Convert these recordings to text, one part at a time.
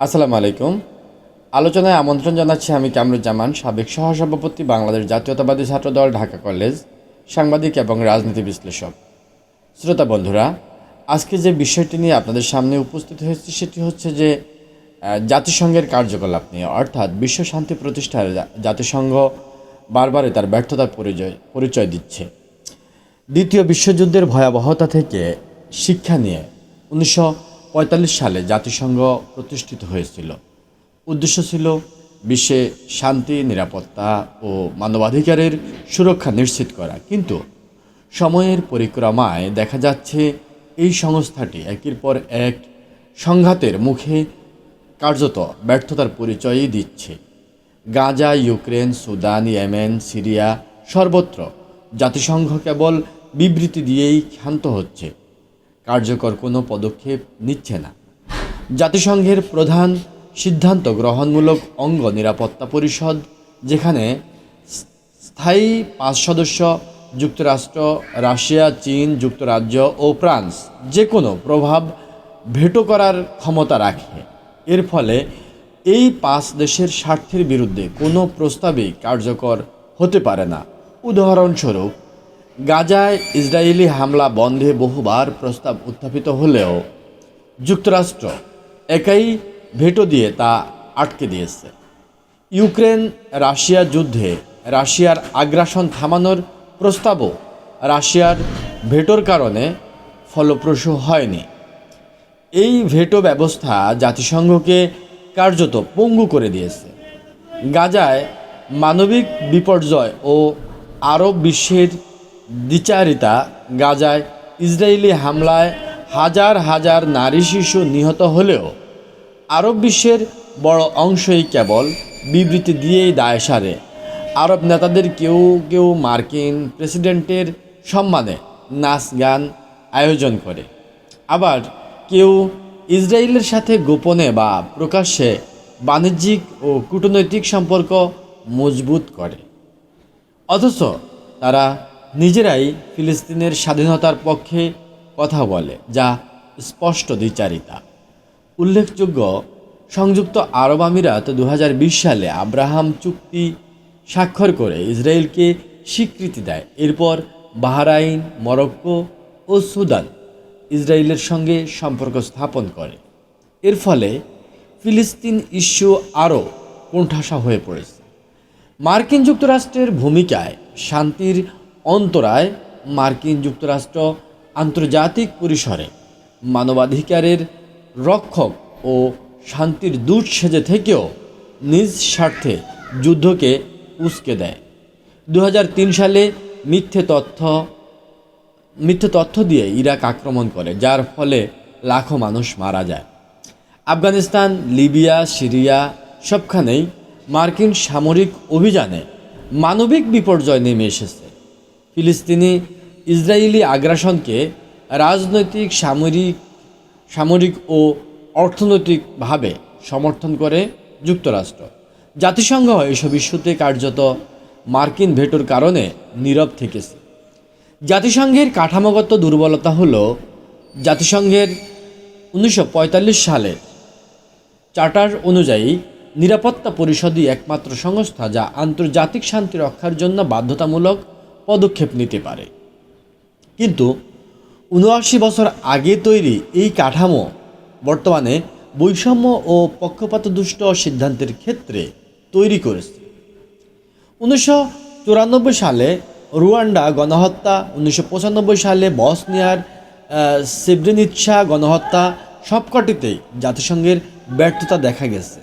আসসালামু আলাইকুম। আলোচনায় আমন্ত্রণ জানাচ্ছি আমি কামরুজ্জামান, সাবেক সহসভাপতি বাংলাদেশ জাতীয়তাবাদী ছাত্রদল, ঢাকা কলেজ, সাংবাদিক এবং রাজনীতি বিশ্লেষক। শ্রোতা বন্ধুরা, আজকে যে বিষয়টি নিয়ে আপনাদের সামনে উপস্থিত হয়েছে সেটি হচ্ছে যে জাতিসংঘের কার্যকলাপ নিয়ে, অর্থাৎ বিশ্ব শান্তি প্রতিষ্ঠায় জা- জাতিসংঘ বারবারই তার ব্যর্থতার পরিচয় পরিচয় দিচ্ছে। দ্বিতীয় বিশ্বযুদ্ধের ভয়াবহতা থেকে শিক্ষা নিয়ে, উনিশশো সালে জাতিসংঘ প্রতিষ্ঠিত হয়েছিল। উদ্দেশ্য ছিল বিশ্বে শান্তি, নিরাপত্তা ও মানবাধিকারের সুরক্ষা নিশ্চিত করা। কিন্তু সময়ের পরিক্রমায় দেখা যাচ্ছে এই সংস্থাটি একের পর এক সংঘাতের মুখে কার্যত ব্যর্থতার পরিচয়ই দিচ্ছে। Gaza, Ukraine, Sudan, Yemen, Syria সর্বত্র জাতিসংঘ কেবল বিবৃতি দিয়েই ক্ষান্ত হচ্ছে। কার্যকর কোনো পদক্ষেপ নিচ্ছে না। জাতিসংঘের প্রধান সিদ্ধান্ত গ্রহণমূলক অঙ্গ নিরাপত্তা পরিষদ, যেখানে স্থায়ী পাঁচ সদস্য, যুক্তরাষ্ট্র, রাশিয়া, চীন, যুক্তরাজ্য ও ফ্রান্স যে কোনো প্রভাব ভেটো করার ক্ষমতা রাখে। এর ফলে এই পাঁচ দেশের স্বার্থের বিরুদ্ধে কোনো প্রস্তাবই কার্যকর হতে পারে না। উদাহরণস্বরূপ গাজায় ইসরায়েলি হামলা বন্ধে বহুবার প্রস্তাব উত্থাপিত হলেও যুক্তরাষ্ট্র একাই ভেটো দিয়ে তা আটকে দিয়েছে। ইউক্রেন রাশিয়া যুদ্ধে রাশিয়ার আগ্রাসন থামানোর প্রস্তাবও রাশিয়ার ভেটোর কারণে ফলপ্রসূ হয়নি। এই ভেটো ব্যবস্থা জাতিসংঘকে কার্যত পঙ্গু করে দিয়েছে। গাজায় মানবিক বিপর্যয় ও আরব বিশ্বের দ্বিচারিতা, গাজায় ইসরায়েলি হামলায় হাজার হাজার নারী শিশু নিহত হলেও আরব বিশ্বের বড় অংশই কেবল বিবৃতি দিয়েই দায় সারে। আরব নেতাদের কেউ কেউ মার্কিন প্রেসিডেন্টের সম্মানে নাচ গান আয়োজন করে। আবার কেউ ইসরায়েলের সাথে গোপনে বা প্রকাশ্যে বাণিজ্যিক ও কূটনৈতিক সম্পর্ক মজবুত করে। অথচ তারা নিজেরাই ফিলিস্তিনের স্বাধীনতার পক্ষে কথা বলে, যা স্পষ্ট দ্বিচারিতা। উল্লেখযোগ্য, সংযুক্ত আরব আমিরাত দু হাজার বিশ সালে আব্রাহাম চুক্তি স্বাক্ষর করে ইসরায়েলকে স্বীকৃতি দেয়। এরপর বাহরাইন, মরক্কো ও সুদান ইসরায়েলের সঙ্গে সম্পর্ক স্থাপন করে। এর ফলে ফিলিস্তিন ইস্যু আরও কোণঠাসা হয়ে পড়েছে। মার্কিন যুক্তরাষ্ট্রের ভূমিকায় শান্তির অন্তরায় মার্কিন যুক্তরাষ্ট্র আন্তর্জাতিক পরিসরে মানবাধিকারের রক্ষক ও শান্তির দূত সেজে থেকেও নিজ স্বার্থে যুদ্ধকে উস্কে দেয়। দু হাজার তিন সালে মিথ্যে তথ্য মিথ্যে তথ্য দিয়ে ইরাক আক্রমণ করে, যার ফলে লাখো মানুষ মারা যায়। আফগানিস্তান, লিবিয়া, সিরিয়া সবখানেই মার্কিন সামরিক অভিযানে মানবিক বিপর্যয় নেমে এসেছে। ফিলিস্তিনি ইসরায়েলি আগ্রাসনকে রাজনৈতিক, সামরিক সামরিক ও অর্থনৈতিকভাবে সমর্থন করে যুক্তরাষ্ট্র। জাতিসংঘ এসব ইস্যুতে কার্যত মার্কিন ভেটোর কারণে নীরব থেকেছে। জাতিসংঘের কাঠামোগত দুর্বলতা হল, জাতিসংঘের উনিশশো পঁয়তাল্লিশ সালে চার্টার অনুযায়ী নিরাপত্তা পরিষদই একমাত্র সংস্থা যা আন্তর্জাতিক শান্তি রক্ষার জন্য বাধ্যতামূলক পদক্ষেপ নিতে পারে। কিন্তু উনআশি বছর আগে তৈরি এই কাঠামো বর্তমানে বৈষম্য ও পক্ষপাতদুষ্ট সিদ্ধান্তের ক্ষেত্রে তৈরি করেছে। উনিশশো চুরানব্বই সালে রুয়ান্ডা গণহত্যা, উনিশশো পঁচানব্বই সালে বসনিয়ার সেব্রেনিৎসা গণহত্যা সবকটিতেই জাতিসংঘের ব্যর্থতা দেখা গেছে।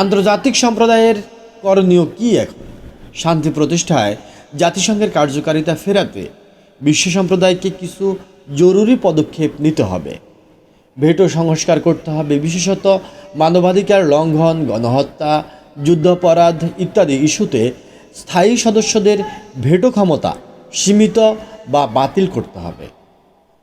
আন্তর্জাতিক সম্প্রদায়ের করণীয় কী এখন? শান্তি প্রতিষ্ঠায় জাতিসংঘের কার্যকারিতা ফেরাতে বিশ্ব সম্প্রদায়কে কিছু জরুরি পদক্ষেপ নিতে হবে। ভেটো সংস্কার করতে হবে, বিশেষত মানবাধিকার লঙ্ঘন, গণহত্যা, যুদ্ধাপরাধ ইত্যাদি ইস্যুতে স্থায়ী সদস্যদের ভেটো ক্ষমতা সীমিত বা বাতিল করতে হবে।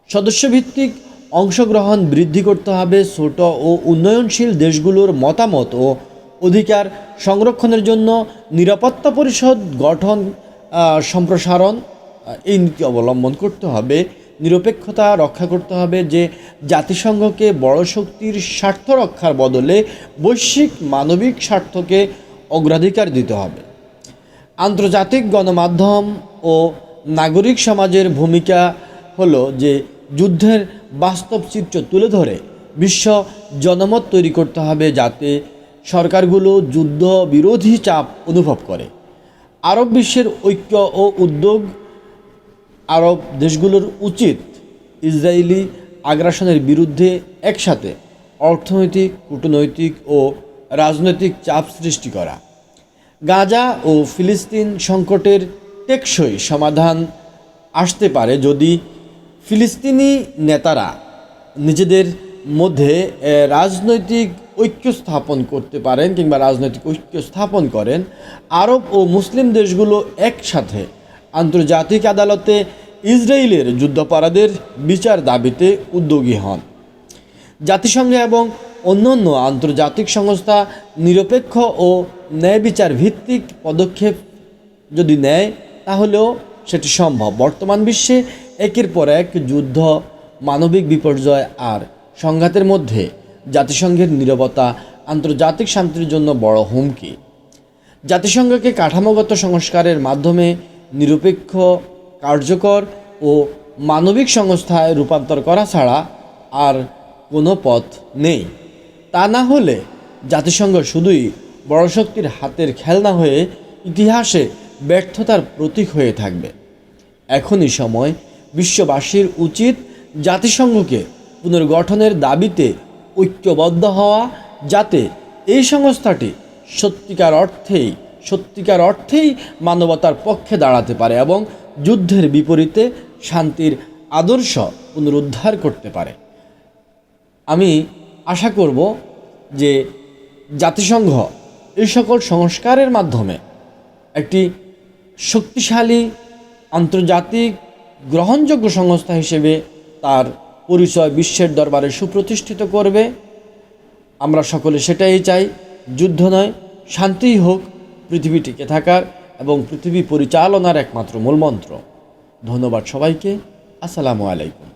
সদস্যভিত্তিক অংশগ্রহণ বৃদ্ধি করতে হবে, ছোট ও উন্নয়নশীল দেশগুলোর মতামত ও অধিকার সংরক্ষণের জন্য নিরাপত্তা পরিষদ গঠন সম্প্রসারণ এই নীতি অবলম্বন করতে হবে। নিরপেক্ষতা রক্ষা করতে হবে যে জাতিসংঘকে বড় শক্তির স্বার্থ রক্ষার বদলে বৈশ্বিক মানবিক স্বার্থকে অগ্রাধিকার দিতে হবে। আন্তর্জাতিক গণমাধ্যম ও নাগরিক সমাজের ভূমিকা হলো যে যুদ্ধের বাস্তব চিত্র তুলে ধরে বিশ্ব জনমত তৈরি করতে হবে যাতে সরকারগুলো যুদ্ধ বিরোধী চাপ অনুভব করে। আরব বিশ্বের ঐক্য ও উদ্যোগ আরব দেশগুলোর উচিত ইসরায়েলি আগ্রাসনের বিরুদ্ধে একসাথে অর্থনৈতিক, কূটনৈতিক ও রাজনৈতিক চাপ সৃষ্টি করা। গাজা ও ফিলিস্তিন সংকটের টেকসই সমাধান আসতে পারে যদি ফিলিস্তিনি নেতারা নিজেদের মধ্যে রাজনৈতিক ঐক্য স্থাপন করতে পারেন কিংবা রাজনৈতিক ঐক্য স্থাপন করেন, আরব ও মুসলিম দেশগুলো একসাথে আন্তর্জাতিক আদালতে ইসরায়েলের যুদ্ধাপরাধের বিচার দাবিতে উদ্যোগী হন। জাতিসংঘ এবং অন্যান্য আন্তর্জাতিক সংস্থা নিরপেক্ষ ও ন্যায় বিচার ভিত্তিক পদক্ষেপ যদি নেয়, তাহলেও সেটি সম্ভব। বর্তমান বিশ্বে একের পর এক যুদ্ধ মানবিক বিপর্যয় আর সংঘাতের মধ্যে জাতিসংঘের নীরবতা, আন্তর্জাতিক শান্তির জন্য বড় হুমকি। জাতিসংঘকে কাঠামোগত সংস্কারের মাধ্যমে নিরপেক্ষ, কার্যকর ও মানবিক সংস্থায় রূপান্তর করা ছাড়া আর কোনো পথ নেই। তা না হলে জাতিসংঘ শুধুই বড় শক্তির হাতের খেলনা হয়ে ইতিহাসে ব্যর্থতার প্রতীক হয়ে থাকবে। এখনই সময় বিশ্ববাসীর উচিত জাতিসংঘকে পুনর্গঠনের দাবিতে ঐক্যবদ্ধ হওয়া যাতে এই সংস্থাটি সত্যিকার অর্থেই সত্যিকার অর্থেই মানবতার পক্ষে দাঁড়াতে পারে এবং যুদ্ধের বিপরীতে শান্তির আদর্শ পুনরুদ্ধার করতে পারে। আমি আশা করব যে জাতিসংঘ এই সকল সংস্কারের মাধ্যমে একটি শক্তিশালী, আন্তর্জাতিক, গ্রহণযোগ্য সংস্থা হিসেবে তার পরিচয় বিশ্বের দরবারে সুপ্রতিষ্ঠিত করবে। আমরা সকলে সেটাই চাই, যুদ্ধ নয়, শান্তিই হোক, পৃথিবী টিকে থাকার এবং পৃথিবী পরিচালনার একমাত্র মূলমন্ত্র। ধন্যবাদ সবাইকে, আসসালামু আলাইকুম।